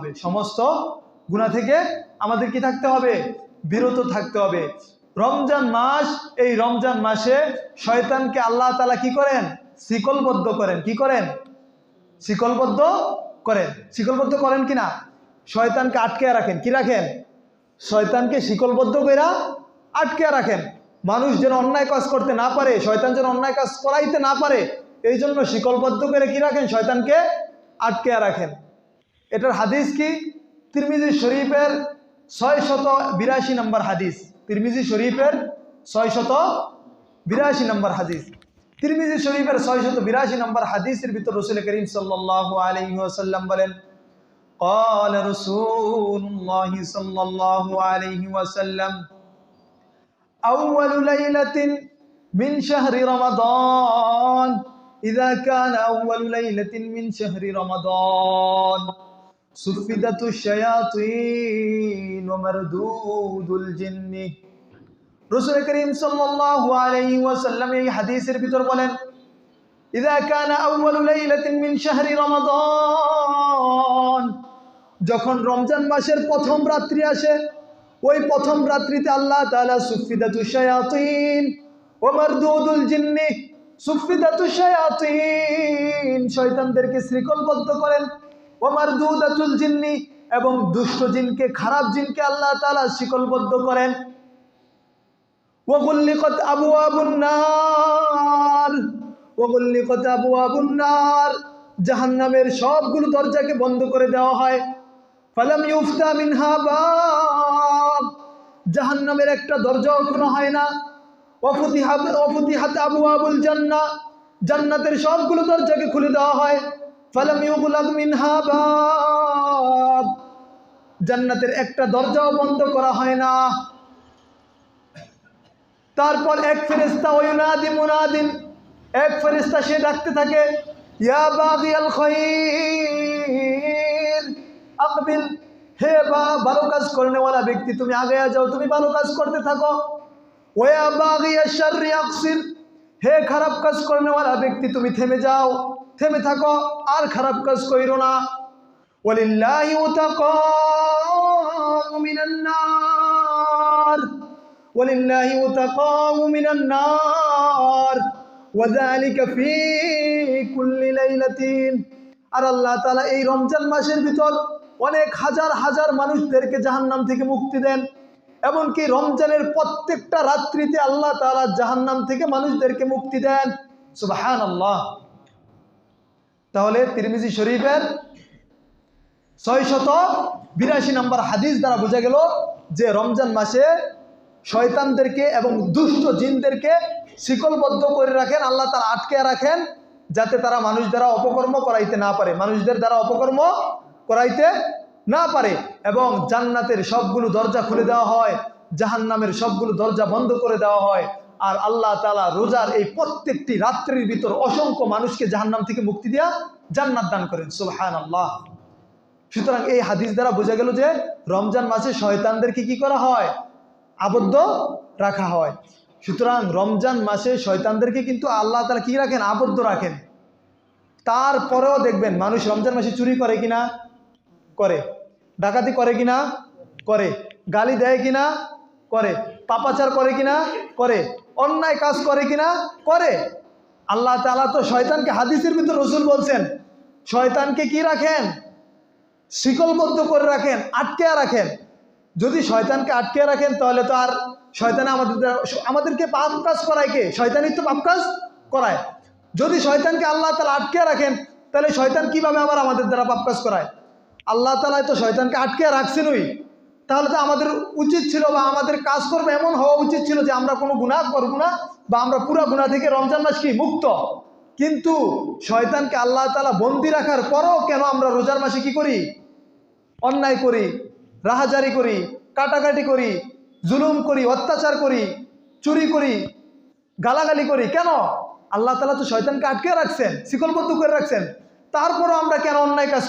হবে সমস্ত গুণা থেকে আমাদের কি থাকতে হবে? বিরত থাকতে হবে। রমজান মাস, এই রমজান মাসে শয়তানকে আল্লাহ তালা কি করেন? শিকলবদ্ধ করেন। কি করেন? শিকলবদ্ধ করেন। শিকলবদ্ধ করেন কি না শয়তানকে আটকে রাখেন। কি রাখেন? শয়তানকে শিকলবদ্ধ কইরা আটকে রাখেন। মানুষ যেন অন্যায় কাজ করতে না পারে, শয়তান যেন অন্যায় কাজ করাইতে না পারে এই জন্য শিকলবদ্ধ করে কি রাখেন? শয়তানকে আটকে রাখেন। এটার হাদিস কি তিরমিজি শরীফের ছয় শত বিরাশি নম্বর হাদিস তিরমিজি শরীফের ছয় শত বিরাশি নম্বর হাদিস তিরমিজি শরীফের ছয় শত বিরাশি নম্বর হাদিসের ভিতর রসুল করিম সাল্লাহ আলহি ওসাল্লাম বলেন قال رسول الله صلى الله عليه وسلم أول ليلة من شهر رمضان إذا كان أول ليلة من شهر رمضان যখন রমজান মাসের প্রথম রাত্রি আসে, ওই প্রথম রাত্রিতে আল্লাহ তাআলা সুফিদাতু শায়াতিন ওয়া মারদুদুল জিন্নি, সুফিদাতু শায়াতিন শয়তানদেরকে শৃঙ্খলবদ্ধ করেন। ওমার দুদাতুল জিন্নি এবং দুষ্ট জিনকে, খারাপ জিনকে আল্লাহ তালা শিকলবদ্ধ করেন। ওগুল্লিকত আবু আবুন্নার ওগুল্লিকত আবু আবুন্নার জাহান্নামের সবগুলো দরজাকে বন্ধ করে দেওয়া হয়। ফালাম ইউফতা মিনহা বাব, জাহান্নামের একটা দরজাও কোনো হয় না। অফুতি হাত অফুতি হাত আবু আবুল জান্না জান্নাতের সবগুলো দরজাকে খুলে দেওয়া হয়। ফালাম ইউগলাক মিনহা বাব। জান্নাতের একটা দরজাও বন্ধ করা হয় না। তারপর এক ফেরেস্তা ওয়ুনাদি মুনাদিন, এক ফেরেস্তা সে ডাকতে থাকে, ইয়া বাগিয়াল খাইর আকবিল, হে বা, ভালো কাজ করনেওয়ালা ব্যক্তি, তুমি আগে যাও, তুমি ভালো কাজ করতে থাকো। ওয়া বাগিয়া শাররি আকসির, হে খারাপ কাজ করনেওয়ালা ব্যক্তি, তুমি থেমে যাও। থেমে থাকো, আর খারাপ কাজ কইরো না। ওয়ালিল্লাহি উতাকাউ মিনান নার। ওয়ালিল্লাহি উতাকাউ মিনান নার। ওয়াযালিকা ফি কুল্লি লাইলাতিন। আর আল্লাহ তালা এই রমজান মাসের ভিতর অনেক হাজার হাজার মানুষদেরকে জাহান্নাম থেকে মুক্তি দেন। এমনকি রমজানের প্রত্যেকটা রাত্রিতে আল্লাহ তাআলা জাহান্নাম থেকে মানুষদেরকে মুক্তি দেন। আল্লাহ তাহলে তিরমিজি শরীফের ছয় শত বিরাশি নম্বর হাদিস দ্বারা বোঝা গেল যে রমজান মাসে শয়তানদেরকে এবং দুষ্ট জিনদেরকে শিকলবদ্ধ করে রাখেন, আল্লাহ তারা আটকে রাখেন, যাতে তারা মানুষ দ্বারা অপকর্ম করাইতে না পারে। মানুষদের দ্বারা অপকর্ম করাইতে না পারে এবং জান্নাতের সবগুলো দরজা খুলে দেওয়া হয়, জাহান্নামের সবগুলো দরজা বন্ধ করে দেওয়া হয়। আর আল্লাহ তালা রোজার এই প্রত্যেকটি রাত্রির ভিতর অসংখ্য মানুষকে জাহান্নাম থেকে মুক্তি দেওয়া জান্নাত দান করেন। সুবহান আল্লাহ সুতরাং এই হাদিস দ্বারা বোঝা গেল যে রমজান মাসে শয়তানদেরকে কি করা হয়? আবদ্ধ রাখা হয়। সুতরাং রমজান মাসে শয়তানদেরকে কিন্তু আল্লাহ তালা কি রাখেন? আবদ্ধ রাখেন। তারপরেও দেখবেন মানুষ রমজান মাসে চুরি করে কিনা? করে। ডাকাতি করে কিনা? করে। গালি দেয় কিনা? করে। পাপাচার করে কিনা? করে। অন্যায় কাজ করে কিনা? করে। আল্লাহ তালা তো শয়তানকে হাদিসের ভিতর রসুল বলছেন, শয়তানকে কি রাখেন? শিকলবদ্ধ করে রাখেন আটকে রাখেন। যদি শয়তানকে আটকে রাখেন, তাহলে তো আর শয়তানে আমাদের, আমাদেরকে পাপ কাজ করায় কে? শয়তানই তো পাপ কাজ করায়। যদি শয়তানকে আল্লাহ তালা আটকে রাখেন, তাহলে শয়তান কীভাবে আবার আমাদের দ্বারা পাপ কাজ করায়? আল্লাহ তালা তো শয়তানকে আটকে রাখছেনই। তাহলে তো আমাদের উচিত ছিল বা আমাদের কাজ করবে এমন হওয়া উচিত ছিল যে আমরা কোনো গুণা করব না বা আমরা পুরো গুণা থেকে রমজান মাস কি মুক্ত। কিন্তু শয়তানকে আল্লাহ তালা বন্দি রাখার পরও কেন আমরা রোজার মাসে কি করি? অন্যায় করি, রাহাজারি করি, কাটাকাটি করি, জুলুম করি, অত্যাচার করি, চুরি করি, গালাগালি করি। কেন? আল্লাহ তালা তো শয়তানকে আটকে রাখছেন, শিকলবদ্ধ করে রাখছেন। তারপরও আমরা কেন অন্যায় কাজ করি?